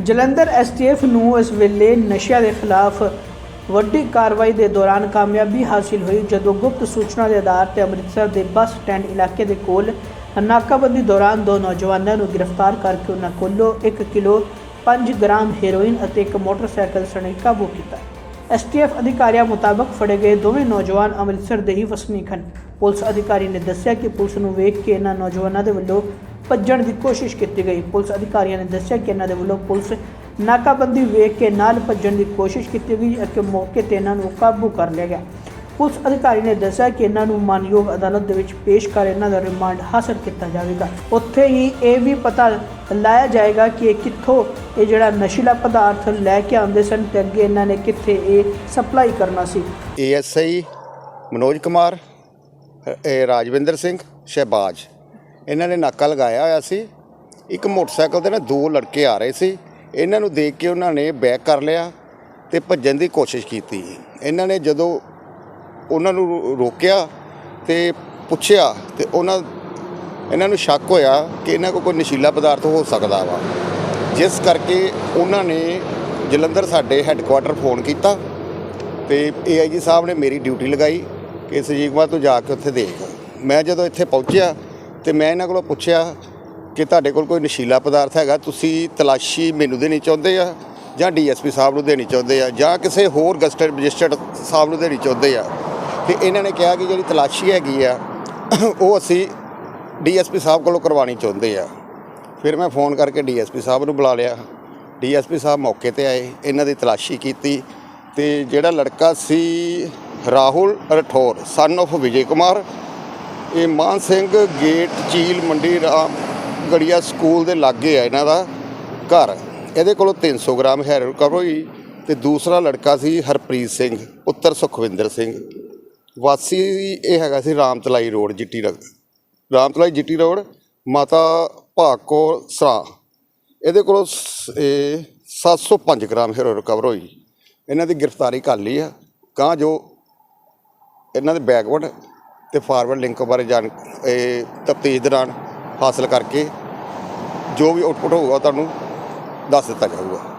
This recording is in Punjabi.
ਜਲੰਧਰ ਐਸਟੀਐਫ ਨੂੰ ਇਸ ਵੇਲੇ ਨਸ਼ਿਆਂ ਦੇ ਖਿਲਾਫ ਵੱਡੀ ਕਾਰਵਾਈ ਦੇ ਦੌਰਾਨ ਕਾਮਯਾਬੀ ਹਾਸਿਲ ਹੋਈ, ਜਦੋਂ ਗੁਪਤ ਸੂਚਨਾ ਦੇ ਆਧਾਰ ਤੇ ਅੰਮ੍ਰਿਤਸਰ ਦੇ ਬੱਸ ਸਟੈਂਡ ਇਲਾਕੇ ਦੇ ਕੋਲ ਨਾਕਾਬੰਦੀ ਦੌਰਾਨ ਦੋ ਨੌਜਵਾਨਾਂ ਨੂੰ ਗ੍ਰਿਫਤਾਰ ਕਰਕੇ ਉਹਨਾਂ ਕੋਲੋਂ 1 ਕਿਲੋ 5 ਗ੍ਰਾਮ ਹੈਰੋਇਨ ਅਤੇ ਇੱਕ ਮੋਟਰਸਾਈਕਲ ਸਣੇ ਕਾਬੂ ਕੀਤਾ। ਐਸਟੀਐਫ ਅਧਿਕਾਰੀਆਂ ਮੁਤਾਬਕ ਫੜੇ ਗਏ ਦੋਵੇਂ ਨੌਜਵਾਨ ਅੰਮ੍ਰਿਤਸਰ ਦੇ ਹੀ ਵਸਨੀਕ ਹਨ। ਪੁਲਿਸ ਅਧਿਕਾਰੀ ਨੇ ਦੱਸਿਆ ਕਿ ਪੁਲਿਸ ਨੂੰ ਵੇਖ ਕੇ ਇਹਨਾਂ ਨੌਜਵਾਨਾਂ ਦੇ ਵੱਲੋਂ ਭੱਜਣ ਦੀ ਕੋਸ਼ਿਸ਼ ਕੀਤੀ ਗਈ। ਪੁਲਿਸ ਅਧਿਕਾਰੀਆਂ ਨੇ ਦੱਸਿਆ ਕਿ ਇਹਨਾਂ ਦੇ ਵੱਲੋਂ ਪੁਲਿਸ ਨਾਕਾਬੰਦੀ ਵੇਖ ਕੇ ਨਾਲ ਭੱਜਣ ਦੀ ਕੋਸ਼ਿਸ਼ ਕੀਤੀ ਗਈ ਅਤੇ ਮੌਕੇ ਤੇ ਇਹਨਾਂ ਨੂੰ ਕਾਬੂ ਕਰ ਲਿਆ ਗਿਆ। ਪੁਲਿਸ ਅਧਿਕਾਰੀ ਨੇ ਦੱਸਿਆ ਕਿ ਇਹਨਾਂ ਨੂੰ ਮਾਨਯੋਗ ਅਦਾਲਤ ਦੇ ਵਿੱਚ ਪੇਸ਼ ਕਰ ਇਹਨਾਂ ਦਾ ਰਿਮਾਂਡ ਹਾਸਲ ਕੀਤਾ ਜਾਵੇਗਾ। ਉੱਥੇ ਹੀ ਇਹ ਵੀ ਪਤਾ ਲਾਇਆ ਜਾਏਗਾ ਕਿ ਇਹ ਕਿੱਥੋਂ ਇਹ ਜਿਹੜਾ ਨਸ਼ੀਲਾ ਪਦਾਰਥ ਲੈ ਕੇ ਆਉਂਦੇ ਸਨ ਤੇ ਅੱਗੇ ਇਹਨਾਂ ਨੇ ਕਿੱਥੇ ਇਹ ਸਪਲਾਈ ਕਰਨਾ ਸੀ। ਏਐਸਆਈ ਮਨੋਜ ਕੁਮਾਰ ਇਹ ਰਾਜਵਿੰਦਰ ਸਿੰਘ, ਸ਼ਹਿਬਾਜ਼। ਇਹਨਾਂ ਨੇ ਨਾਕਾ ਲਗਾਇਆ ਹੋਇਆ ਸੀ। ਇੱਕ ਮੋਟਰਸਾਈਕਲ ਤੇ ਨਾ ਦੋ ਲੜਕੇ ਆ ਰਹੇ ਸੀ। ਇਹਨਾਂ ਨੂੰ ਦੇਖ ਕੇ ਉਹਨਾਂ ਨੇ ਬੈਕ ਕਰ ਲਿਆ ਤੇ ਭੱਜਣ ਦੀ ਕੋਸ਼ਿਸ਼ ਕੀਤੀ। ਇਹਨਾਂ ਨੇ ਜਦੋਂ ਉਹਨਾਂ ਨੂੰ ਰੋਕਿਆ ਤੇ ਪੁੱਛਿਆ ਤੇ ਉਹਨਾਂ, ਇਹਨਾਂ ਨੂੰ ਸ਼ੱਕ ਹੋਇਆ ਕਿ ਇਹਨਾਂ ਕੋਲ ਕੋਈ ਨਸ਼ੀਲਾ ਪਦਾਰਥ ਹੋ ਸਕਦਾ ਵਾ। ਜਿਸ ਕਰਕੇ ਉਹਨਾਂ ਨੇ ਜਲੰਧਰ ਸਾਡੇ ਹੈੱਡਕੁਆਟਰ ਫੋਨ ਕੀਤਾ ਤੇ ਏਆਈਜੀ ਸਾਹਿਬ ਨੇ ਮੇਰੀ ਡਿਊਟੀ ਲਗਾਈ ਕਿ ਸਜੀਵਾ ਤੋਂ ਜਾ ਕੇ ਉੱਥੇ ਦੇਖ। ਮੈਂ ਜਦੋਂ ਇੱਥੇ ਪਹੁੰਚਿਆ ਤੇ ਮੈਂ ਇਹਨਾਂ ਕੋਲੋਂ ਪੁੱਛਿਆ ਕਿ ਤੁਹਾਡੇ ਕੋਲ ਕੋਈ ਨਸ਼ੀਲਾ ਪਦਾਰਥ ਹੈਗਾ, ਤੁਸੀਂ ਤਲਾਸ਼ੀ ਮੈਨੂੰ ਦੇਣੀ ਚਾਹੁੰਦੇ ਆ ਜਾਂ ਡੀਐਸਪੀ ਸਾਹਿਬ ਨੂੰ ਦੇਣੀ ਚਾਹੁੰਦੇ ਆ ਜਾਂ ਕਿਸੇ ਹੋਰ ਗਸਟਡ ਰਜਿਸਟਰਡ ਸਾਹਿਬ ਨੂੰ ਦੇਣੀ ਚਾਹੁੰਦੇ ਆ? ਤੇ ਇਹਨਾਂ ਨੇ ਕਿਹਾ ਕਿ ਜਿਹੜੀ ਤਲਾਸ਼ੀ ਹੈਗੀ ਆ, ਉਹ ਅਸੀਂ ਡੀਐਸਪੀ ਸਾਹਿਬ ਕੋਲੋਂ ਕਰਵਾਉਣੀ ਚਾਹੁੰਦੇ ਆ। ਫਿਰ ਮੈਂ ਫੋਨ ਕਰਕੇ ਡੀਐਸਪੀ ਸਾਹਿਬ ਨੂੰ ਬੁਲਾ ਲਿਆ। ਡੀਐਸਪੀ ਸਾਹਿਬ ਮੌਕੇ ਤੇ ਆਏ, ਇਹਨਾਂ ਦੀ ਤਲਾਸ਼ੀ ਕੀਤੀ ਤੇ ਜਿਹੜਾ ਲੜਕਾ ਸੀ ਰਾਹੁਲ ਰਠੌਰ ਸਨ of ਵਿਜੇ ਕੁਮਾਰ ਇਹ ਮਾਨ ਸਿੰਘ ਗੇਟ ਚੀਲ ਮੰਡੀ ਰਾਮ ਗੜੀਆ ਸਕੂਲ ਦੇ ਲਾਗੇ ਆ ਇਹਨਾਂ ਦਾ ਘਰ। ਇਹਦੇ ਕੋਲੋਂ 300 ਗ੍ਰਾਮ ਹੈਰੋਇਨ ਰਿਕਵਰ ਹੋਈ ਤੇ ਦੂਸਰਾ ਲੜਕਾ ਸੀ ਹਰਪ੍ਰੀਤ ਸਿੰਘ, ਪੁੱਤਰ ਸੁਖਵਿੰਦਰ ਸਿੰਘ। ਵਾਸੀ ਇਹ ਹੈਗਾ ਸੀ ਰਾਮਤਲਾਈ ਰੋਡ, ਜਿੱਟੀ ਰਗ ਰਾਮਤਲਾਈ, ਜਿੱਟੀ ਰੋਡ, ਮਾਤਾ ਭਾਕੋ ਸਰਾ। ਇਹਦੇ ਕੋਲੋਂ ਸ- ਇਹ 705 ਗ੍ਰਾਮ ਹੈਰੋ ਰਿਕਵਰ ਹੋਈ। ਇਹਨਾਂ ਦੀ ਗ੍ਰਿਫਤਾਰੀ ਕਰ ਲਈ ਆ। ਕਾਂ ਜੋ ਇਹਨਾਂ ਦੇ ਬੈਕਵਰਡ ਤੇ ਫਾਰਵਰਡ ਲਿੰਕ ਬਾਰੇ ਜਾਣ ਇਹ ਤਫਤੀਸ਼ ਦੌਰਾਨ ਹਾਸਲ ਕਰਕੇ ਜੋ ਵੀ ਆਊਟਪੁੱਟ ਹੋਊਗਾ ਤੁਹਾਨੂੰ ਦੱਸ ਦਿੱਤਾ ਜਾਊਗਾ।